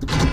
you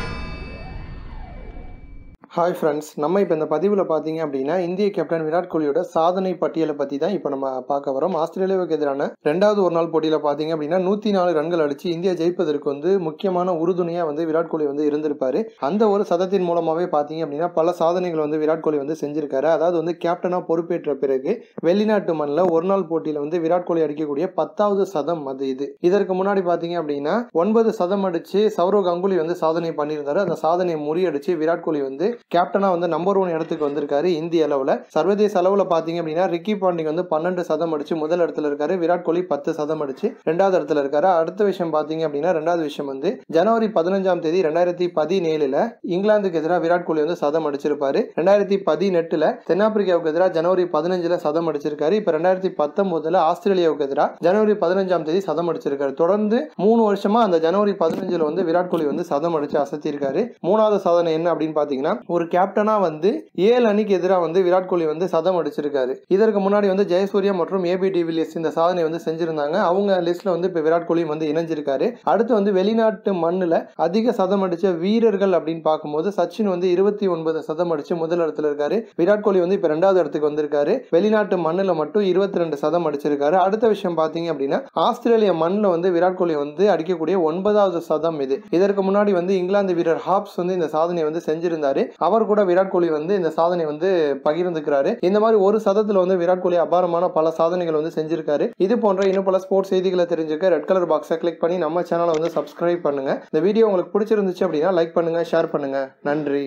hi friends நம்ம இப்போ இந்த பதிவில் பார்த்தீங்க அப்படின்னா இந்திய கேப்டன் விராட் கோலியோட சாதனை பட்டியலை பற்றி தான் இப்போ நம்ம பார்க்க வரோம். ஆஸ்திரேலியாவுக்கு எதிரான ரெண்டாவது ஒரு நாள் போட்டியில் பார்த்தீங்க அப்படின்னா நூற்றி நாலு ரன்கள் அடித்து இந்தியா ஜெயிப்பதற்கு வந்து முக்கியமான உறுதுணையாக வந்து விராட் கோலி வந்து இருந்திருப்பாரு. அந்த ஒரு சதத்தின் மூலமாகவே பார்த்தீங்க அப்படின்னா பல சாதனைகள் வந்து விராட் கோலி வந்து செஞ்சிருக்காரு. அதாவது வந்து கேப்டனாக பொறுப்பேற்ற பிறகு வெளிநாட்டு மண்ணில் ஒரு நாள் போட்டியில் வந்து விராட் கோலி அடிக்கக்கூடிய பத்தாவது சதம் அது இது. இதற்கு முன்னாடி பார்த்தீங்க அப்படின்னா ஒன்பது சதம் அடித்து சௌரவ் கங்குலி வந்து சாதனை பண்ணியிருந்தாரு. அந்த சாதனையை முறியடிச்சு விராட் கோலி வந்து கேப்டனா வந்து நம்பர் ஒன் இடத்துக்கு வந்திருக்காரு இந்திய அளவில். சர்வதேச அளவில் பார்த்தீங்க அப்படின்னா ரிக்கி பாண்டிங் வந்து பன்னெண்டு சதம் அடிச்சு முதல் இடத்துல இருக்காரு. விராட் கோலி பத்து சதம் அடிச்சு ரெண்டாவது இடத்துல இருக்காரு. அடுத்த விஷயம் பார்த்தீங்க அப்படின்னா ரெண்டாவது விஷயம் வந்து ஜனவரி பதினஞ்சாம் தேதி ரெண்டாயிரத்தி பதினேழுல இங்கிலாந்துக்கு எதிராக விராட் கோலி வந்து சதம் அடிச்சிருப்பாரு. ரெண்டாயிரத்தி பதினெட்டுல தென்னாப்பிரிக்காவுக்கு எதிராக ஜனவரி பதினஞ்சுல சதம் அடிச்சிருக்காரு. இப்ப ரெண்டாயிரத்தி பத்தொன்பதுல ஆஸ்திரேலியாவுக்கு எதிராக ஜனவரி பதினஞ்சாம் தேதி சதம் அடிச்சிருக்காரு. தொடர்ந்து மூணு வருஷமா அந்த ஜனவரி பதினஞ்சுல வந்து விராட் கோலி வந்து சதம் அடிச்சு அசத்திருக்காரு. மூணாவது சாதனை என்ன அப்படின்னு பாத்தீங்கன்னா ஒரு கேப்டனா வந்து ஏழு அணிக்கு எதிராக வந்து விராட் கோலி வந்து சதம் அடிச்சிருக்காரு. இதற்கு முன்னாடி வந்து ஜெயசூர்யா மற்றும் ஏபி டிவிலியர்ஸ் இந்த சாதனை வந்து செஞ்சிருந்தாங்க. அவங்க லிஸ்ட்ல வந்து இப்ப விராட் கோலி வந்து இணைஞ்சிருக்காரு. அடுத்து வந்து வெளிநாட்டு மண்ணில் அதிக சதம் அடிச்ச வீரர்கள் அப்படின்னு பார்க்கும்போது சச்சின் வந்து இருபத்தி ஒன்பது சதம் அடிச்சு முதல் இடத்துல இருக்காரு. விராட் கோலி வந்து இப்ப ரெண்டாவது இடத்துக்கு வந்திருக்காரு. வெளிநாட்டு மண்ணில் மட்டும் இருபத்தி ரெண்டு சதம் அடிச்சிருக்காரு. அடுத்த விஷயம் பாத்தீங்க அப்படின்னா ஆஸ்திரேலிய மண்ணில் வந்து விராட் கோலி வந்து அடிக்கக்கூடிய ஒன்பதாவது சதம் இது. இதற்கு முன்னாடி வந்து இங்கிலாந்து வீரர் ஹாப்ஸ் வந்து இந்த சாதனையை வந்து செஞ்சிருந்தாரு. அவர் கூட விராட் கோலி வந்து இந்த சாதனை வந்து பகிர்ந்துக்கிறாரு. இந்த மாதிரி ஒரு சதத்துல வந்து விராட் கோலி அபாரமான பல சாதனைகள் வந்து செஞ்சிருக்காரு. இது போன்ற இன்னும் பல ஸ்போர்ட்ஸ் செய்திகளை தெரிஞ்சுக்க ரெட் கலர் பாக்ஸை கிளிக் பண்ணி நம்ம சேனலை வந்து சப்ஸ்கிரைப் பண்ணுங்க. இந்த வீடியோ உங்களுக்கு பிடிச்சிருந்துச்சு அப்படின்னா லைக் பண்ணுங்க ஷேர் பண்ணுங்க. நன்றி.